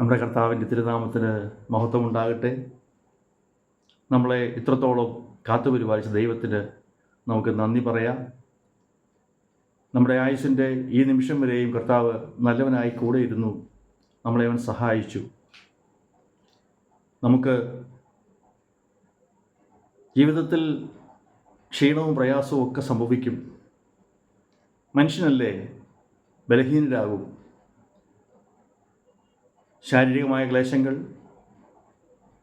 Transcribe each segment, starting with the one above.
നമ്മുടെ കർത്താവിന്റെ തിരുനാമത്തിന് മഹത്വമുണ്ടാകട്ടെ. നമ്മളെ ഇത്രത്തോളം കാത്തുപരിപാലിച്ച ദൈവത്തിന് നമുക്ക് നന്ദി പറയാം. നമ്മുടെ ആയുസിന്റെ ഈ നിമിഷം വരെയും കർത്താവ് നല്ലവനായി കൂടെ ഇരുന്നു നമ്മളെ അവൻ സഹായിച്ചു. നമുക്ക് ജീവിതത്തിൽ ക്ഷീണവും പ്രയാസവും ഒക്കെ സംഭവിക്കും. മനുഷ്യനല്ലേ ബലഹീനരാകും. ശാരീരികമായ ക്ലേശങ്ങൾ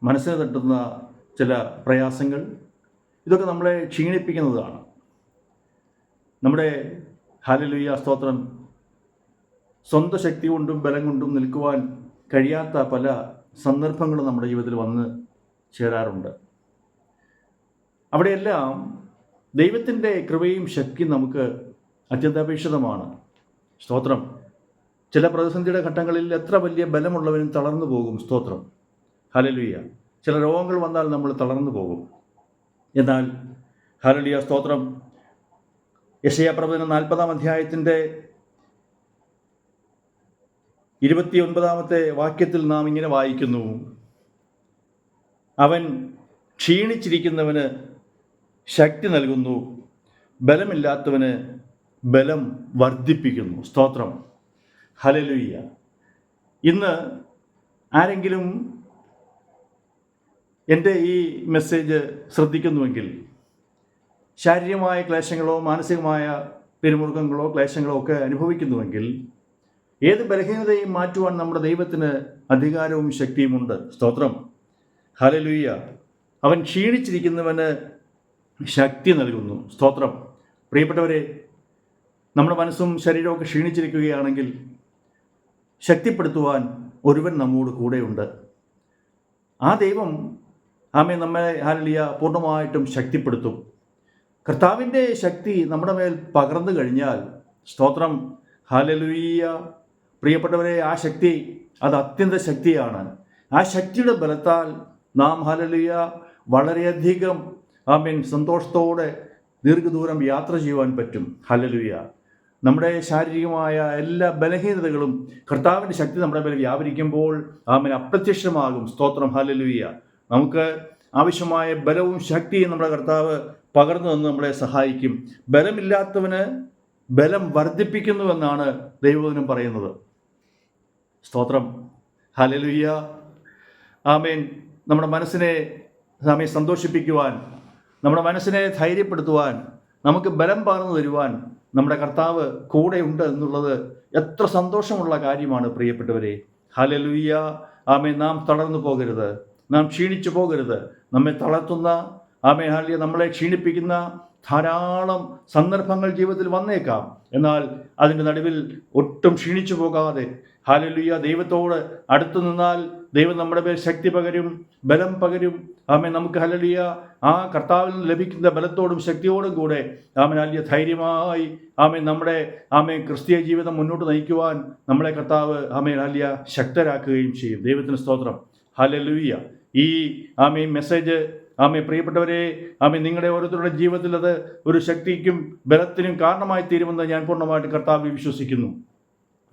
മനസ്സിന് തട്ടുന്ന ചില പ്രയാസങ്ങൾ ഇതൊക്കെ നമ്മളെ ക്ഷീണിപ്പിക്കുന്നതാണ്. നമ്മുടെ ഹാലലുയ്യ സ്തോത്രം സ്വന്തം ശക്തി കൊണ്ടും ബലം കൊണ്ടും നിൽക്കുവാൻ കഴിയാത്ത പല സന്ദർഭങ്ങളും നമ്മുടെ ജീവിതത്തിൽ വന്ന് ചേരാറുണ്ട്. അവിടെയെല്ലാം ദൈവത്തിന്റെ കൃപയും ശക്തിയും നമുക്ക് അത്യന്താപേക്ഷിതമാണ്. സ്തോത്രം. ചില പ്രതിസന്ധിയുടെ ഘട്ടങ്ങളിൽ എത്ര വലിയ ബലമുള്ളവനും തളർന്നു പോകും. സ്തോത്രം. ഹലലുയ ചില രോഗങ്ങൾ വന്നാൽ നമ്മൾ തളർന്നു പോകും. എന്നാൽ ഹലലിയ സ്തോത്രം. യശയ പ്രവചന നാൽപ്പതാം അധ്യായത്തിന്റെ ഇരുപത്തി ഒൻപതാമത്തെ വാക്യത്തിൽ നാം ഇങ്ങനെ വായിക്കുന്നു. അവൻ ക്ഷീണിച്ചിരിക്കുന്നവന് ശക്തി നൽകുന്നു. ബലമില്ലാത്തവന് ബലം വർദ്ധിപ്പിക്കുന്നു. സ്തോത്രം. ഹലലുയ്യ ഇന്ന് ആരെങ്കിലും എന്റെ ഈ മെസ്സേജ് ശ്രദ്ധിക്കുന്നുവെങ്കിൽ ശാരീരികമായ ക്ലേശങ്ങളോ മാനസികമായ പിരിമുറുക്കങ്ങളോ ക്ലേശങ്ങളോ ഒക്കെ അനുഭവിക്കുന്നുവെങ്കിൽ ഏത് ബലഹീനതയും മാറ്റുവാൻ നമ്മുടെ ദൈവത്തിന് അധികാരവും ശക്തിയുമുണ്ട് സ്തോത്രം. ഹലലുയ്യ അവൻ ക്ഷീണിച്ചിരിക്കുന്നവന് ശക്തി നൽകുന്നു. സ്തോത്രം. പ്രിയപ്പെട്ടവരെ നമ്മുടെ മനസ്സും ശരീരമൊക്കെ ക്ഷീണിച്ചിരിക്കുകയാണെങ്കിൽ ശക്തിപ്പെടുത്തുവാൻ ഒരുവൻ നമ്മോട് കൂടെയുണ്ട്. ആ ദൈവം ആമേ നമ്മെ ഹാലിയ പൂർണമായിട്ടും ശക്തിപ്പെടുത്തും. കർത്താവിന്റെ ശക്തി നമ്മുടെ മേൽ പകർന്നു കഴിഞ്ഞാൽ സ്തോത്രം. ഹാലലുയ്യ പ്രിയപ്പെട്ടവരെ ആ ശക്തി അത് അത്യന്ത ശക്തിയാണ്. ആ ശക്തിയുടെ ബലത്താൽ നാം ഹാലലുയ്യ വളരെയധികം ആമീൻ സന്തോഷത്തോടെ ദീർഘദൂരം യാത്ര ചെയ്യുവാൻ പറ്റും. ഹലലുയ്യ നമ്മുടെ ശാരീരികമായ എല്ലാ ബലഹീനതകളും കർത്താവിന്റെ ശക്തി നമ്മുടെ മേൽ വ്യാപരിക്കുമ്പോൾ ആമൻ അപ്രത്യക്ഷമാകും. സ്തോത്രം. ഹലലുയ്യ നമുക്ക് ആവശ്യമായ ബലവും ശക്തിയും നമ്മുടെ കർത്താവ് പകർന്നു തന്ന് നമ്മളെ സഹായിക്കും. ബലമില്ലാത്തവന് ബലം വർദ്ധിപ്പിക്കുന്നുവെന്നാണ് ദൈവവചനം പറയുന്നത്. സ്തോത്രം. ഹലലുയ്യ ആമേൻ. നമ്മുടെ മനസ്സിനെ ആമേൻ സന്തോഷിപ്പിക്കുവാൻ നമ്മുടെ മനസ്സിനെ ധൈര്യപ്പെടുത്തുവാൻ നമുക്ക് ബലം പകർന്നു തരുവാൻ നമ്മുടെ കർത്താവ് കൂടെയുണ്ട് എന്നുള്ളത് എത്ര സന്തോഷമുള്ള കാര്യമാണ് പ്രിയപ്പെട്ടവരെ. ഹലലുയ്യ ആമെ നാം തളർന്നു പോകരുത്. നാം ക്ഷീണിച്ചു പോകരുത്. നമ്മെ തളർത്തുന്ന ആമെ ഹാലിയ നമ്മളെ ക്ഷീണിപ്പിക്കുന്ന ധാരാളം സന്ദർഭങ്ങൾ ജീവിതത്തിൽ വന്നേക്കാം. എന്നാൽ അതിന്റെ നടുവിൽ ഒട്ടും ക്ഷീണിച്ചു പോകാതെ ഹാലലുയ്യ ദൈവത്തോട് അടുത്തു നിന്നാൽ ദൈവം നമ്മുടെ മേൽ ശക്തി പകരും ബലം പകരും. ആമേ നമുക്ക് ഹലലിയ ആ കർത്താവിൽ നിന്ന് ലഭിക്കുന്ന ബലത്തോടും ശക്തിയോടും കൂടെ ആമൻ. അല്ലിയ ധൈര്യമായി ആമേ നമ്മുടെ ആമേ ക്രിസ്തീയ ജീവിതം മുന്നോട്ട് നയിക്കുവാൻ നമ്മളെ കർത്താവ് ആമേ അല്ലിയ ശക്തരാക്കുകയും ചെയ്യും. ദൈവത്തിന് സ്തോത്രം. ഹലലുയ്യ ഈ ആമേ മെസ്സേജ് ആമേ പ്രിയപ്പെട്ടവരെ ആമേ നിങ്ങളുടെ ഓരോരുത്തരുടെ ജീവിതത്തിൽ അത് ഒരു ശക്തിക്കും ബലത്തിനും കാരണമായി തീരുമെന്ന് ഞാൻ പൂർണമായിട്ട് കർത്താവ് വിശ്വസിക്കുന്നു.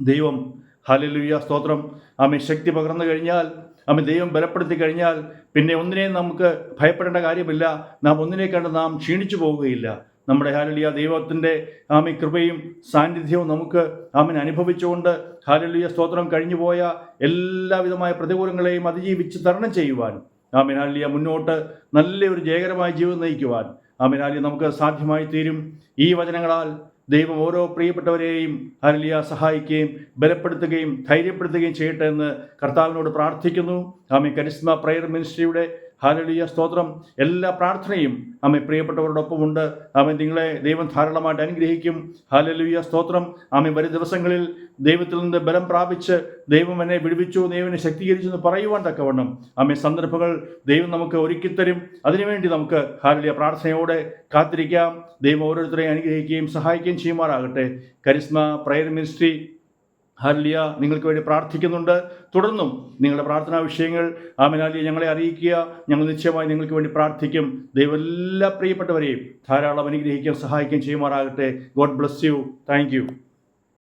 ദൈവം ഹലലുയ്യ സ്തോത്രം. ആമേ ശക്തി പകർന്നു കഴിഞ്ഞാൽ ആമേ ദൈവം ബലപ്പെടുത്തി കഴിഞ്ഞാൽ പിന്നെ ഒന്നിനെയും നമുക്ക് ഭയപ്പെടേണ്ട കാര്യമില്ല. നാം ഒന്നിനെ കണ്ട് നാം ക്ഷീണിച്ചു പോവുകയില്ല. നമ്മുടെ ഹാലലിയ ദൈവത്തിന്റെ ആമി കൃപയും സാന്നിധ്യവും നമുക്ക് ആമിന് അനുഭവിച്ചുകൊണ്ട് ഹാലലിയ സ്തോത്രം കഴിഞ്ഞു പോയ എല്ലാവിധമായ പ്രതികൂലങ്ങളെയും അതിജീവിച്ച് തരണം ചെയ്യുവാൻ ആമിൻ ഹാലിയ മുന്നോട്ട് നല്ലൊരു ജയകരമായ ജീവിതം നയിക്കുവാൻ ആമിനാലിയ നമുക്ക് സാധ്യമായി തീരും ഈ വചനങ്ങളാൽ ദൈവം ഓരോ പ്രിയപ്പെട്ടവരെയും ഹരലിയ സഹായിക്കുകയും ബലപ്പെടുത്തുകയും ധൈര്യപ്പെടുത്തുകയും ചെയ്യട്ടെ എന്ന് കർത്താവിനോട് പ്രാർത്ഥിക്കുന്നു. ആമി കരിസ്മ പ്രയർ മിനിസ്ട്രിയുടെ ഹാലലിയ സ്തോത്രം. എല്ലാ പ്രാർത്ഥനയും അമ്മ പ്രിയപ്പെട്ടവരോടൊപ്പമുണ്ട് അമ്മ നിങ്ങളെ ദൈവം ധാരാളമായിട്ട് അനുഗ്രഹിക്കും. ഹാലലിയ സ്തോത്രം. അമ്മ വരും ദിവസങ്ങളിൽ ദൈവത്തിൽ നിന്ന് ബലം പ്രാപിച്ച് ദൈവം എന്നെ വിടുവിച്ചു ദൈവനെ ശക്തീകരിച്ചു എന്ന് പറയുവാൻ തക്കവണ്ണം. അമ്മ സന്ദർഭങ്ങൾ ദൈവം നമുക്ക് ഒരുക്കിത്തരും. അതിനുവേണ്ടി നമുക്ക് ഹാലലിയ പ്രാർത്ഥനയോടെ കാത്തിരിക്കാം. ദൈവം ഓരോരുത്തരെയും അനുഗ്രഹിക്കുകയും സഹായിക്കുകയും ചെയ്യുമാറാകട്ടെ. കരിസ്മ പ്രയർ മിനിസ്ട്രി ഹല്ലിയ നിങ്ങൾക്ക് വേണ്ടി പ്രാർത്ഥിക്കുന്നുണ്ട്. തുടർന്നും നിങ്ങളുടെ പ്രാർത്ഥനാ വിഷയങ്ങൾ ആമനാലിയ ഞങ്ങളെ അറിയിക്കുക. ഞങ്ങൾ നിശ്ചയമായി നിങ്ങൾക്ക് വേണ്ടി പ്രാർത്ഥിക്കും. ദൈവം പ്രിയപ്പെട്ടവരെയും ധാരാളം അനുഗ്രഹിക്കുകയും സഹായിക്കുകയും ചെയ്യുമാറാകട്ടെ. God bless you. താങ്ക്